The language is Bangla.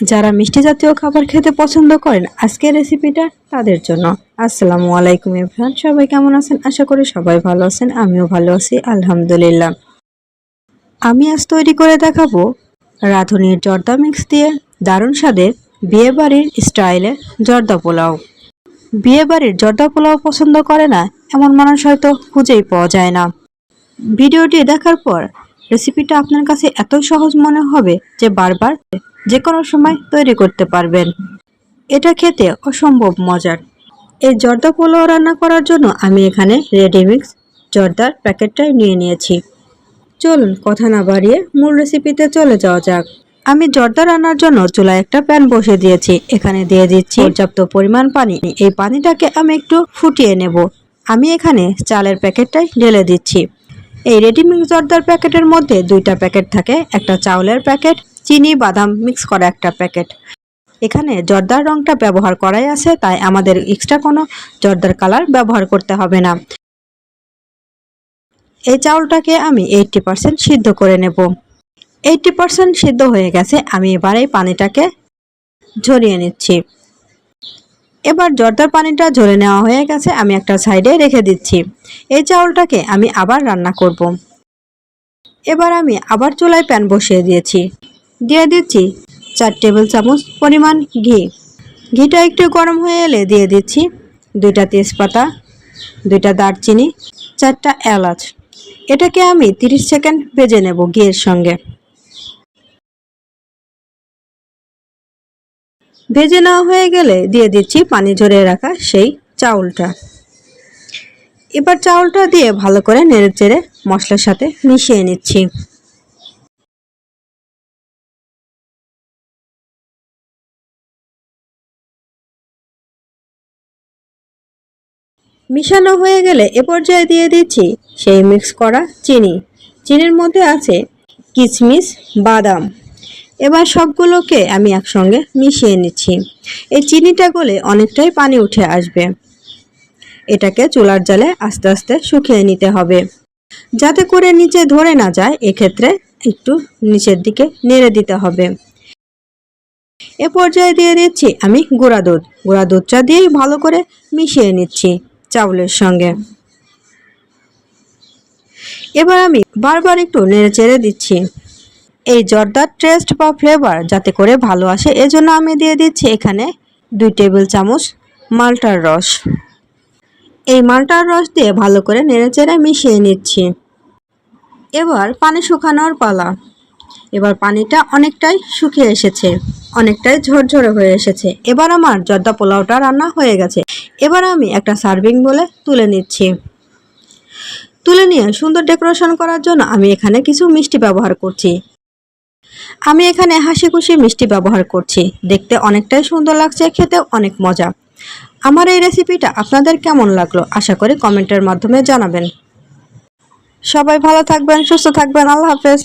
যারা মিষ্টি জাতীয় খাবার খেতে পছন্দ করেন, আজকের রেসিপিটা তাদের জন্য। আসসালামু আলাইকুম ইরফান সবাই কেমন আছেন? আশা করি সবাই ভালো আছেন, আমিও ভালো আছি, আলহামদুলিল্লাহ। আমি আজ তৈরি করে দেখাবো রাঁধুনির জর্দা মিক্স দিয়ে দারুণ স্বাদের বিয়েবাড়ির স্টাইলে জর্দা পোলাও। বিয়েবাড়ির জর্দা পোলাও পছন্দ করে না, এমন মানুষ হয়তো খুঁজেই পাওয়া যায় না। ভিডিওটি দেখার পর রেসিপিটা আপনার কাছে এত সহজ মনে হবে যে বারবার যে কোনো সময় তৈরি করতে পারবেন। এটা খেতে অসম্ভব মজার। এই জর্দা পোলাও রান্না করার জন্য আমি এখানে রেডিমিক্স জর্দার প্যাকেটটাই নিয়ে নিয়েছি। চলুন কথা না বাড়িয়ে মূল রেসিপিতে চলে যাওয়া যাক। আমি জর্দা রান্নার জন্য চুলায় একটা প্যান বসে দিয়েছি। এখানে দিয়ে দিচ্ছি পর্যাপ্ত পরিমাণ পানি। এই পানিটাকে আমি একটু ফুটিয়ে নেব। আমি এখানে চালের প্যাকেটটাই ঢেলে দিচ্ছি। এই রেডিমিক্স জর্দার প্যাকেটের মধ্যে দুইটা প্যাকেট থাকে। একটা চাউলের প্যাকেট চিনি বাদাম মিক্স করা একটা প্যাকেট। এখানে জর্দার রংটা ব্যবহার করাই আছে, তাই আমাদের এক্সট্রা কোনো জর্দার কালার ব্যবহার করতে হবে না। এই চাউলটাকে আমি এইটটি পার্সেন্ট সিদ্ধ করে নেব। এইটটি পার্সেন্ট সিদ্ধ হয়ে গেছে, আমি এবার এই পানিটাকে ঝরিয়ে নিচ্ছি। এবার জর্দার পানিটা ঝরে নেওয়া হয়ে গেছে, আমি একটা সাইডে রেখে দিচ্ছি। এই চাউলটাকে আমি আবার রান্না করব। এবার আমি আবার চুলায় প্যান বসিয়ে দিয়েছি। দিয়ে দিচ্ছি চার টেবিল চামচ পরিমাণ ঘি। ঘিটা একটু গরম হয়ে এলে দিয়ে দিচ্ছি দুইটা তেজপাতা, দুইটা দারচিনি, চারটা এলাচ। এটাকে আমি 30 সেকেন্ড ভেজে নেব ঘিয়ের সঙ্গে। ভেজে নেওয়া হয়ে গেলে দিয়ে দিচ্ছি পানি ঝরিয়ে রাখা সেই চাউলটা। এবার চাউলটা দিয়ে ভালো করে নেড়ে চেড়ে মশলার সাথে মিশিয়ে নিচ্ছি। মিশানো হয়ে গেলে এ পর্যায়ে দিয়ে দিচ্ছি সেই মিক্স করা চিনি। চিনির মধ্যে আছে কিশমিশ বাদাম। এবার সবগুলোকে আমি একসঙ্গে মিশিয়ে নিচ্ছি। এই চিনিটা গলে অনেকটাই পানি উঠে আসবে। এটাকে চুলার জালে আস্তে আস্তে শুকিয়ে নিতে হবে। যাতে করে নিচে ধরে না যায়, এক্ষেত্রে একটু নিচের দিকে নেড়ে দিতে হবে। এ পর্যায়ে দিয়ে দিচ্ছি আমি গুঁড়া দুধ। গুঁড়া দুধটা দিয়েই ভালো করে মিশিয়ে নিচ্ছি। চাউলের সঙ্গে। এবার আমি বারবার একটু নেড়ে চেড়ে দিচ্ছি। এই জর্দার টেস্ট বা ফ্লেভার যাতে করে ভালো আসে, এজন্য আমি দিয়ে দিচ্ছি এখানে দুই টেবিল চামচ মালটার রস। এই মালটার রস দিয়ে ভালো করে নেড়ে চেড়ে মিশিয়ে নিচ্ছি। এবার পানি শুকানোর পালা। এবার পানিটা অনেকটাই শুকিয়ে এসেছে, অনেকটাই ঝরঝরে হয়ে এসেছে। এবার আমার জর্দা পোলাওটা রান্না হয়ে গেছে। এবার আমি একটা সার্ভিং বলে তুলে নিচ্ছি। তুলে নিয়ে সুন্দর ডেকোরেশন করার জন্য আমি এখানে কিছু মিষ্টি ব্যবহার করছি। আমি এখানে হাসি খুশি মিষ্টি ব্যবহার করছি। দেখতে অনেকটাই সুন্দর লাগছে খেতে অনেক মজা। আমার এই রেসিপিটা আপনাদের কেমন লাগল আশা করি কমেন্টের মাধ্যমে জানাবেন। সবাই ভালো থাকবেন, সুস্থ থাকবেন, আল্লাহ হাফেজ।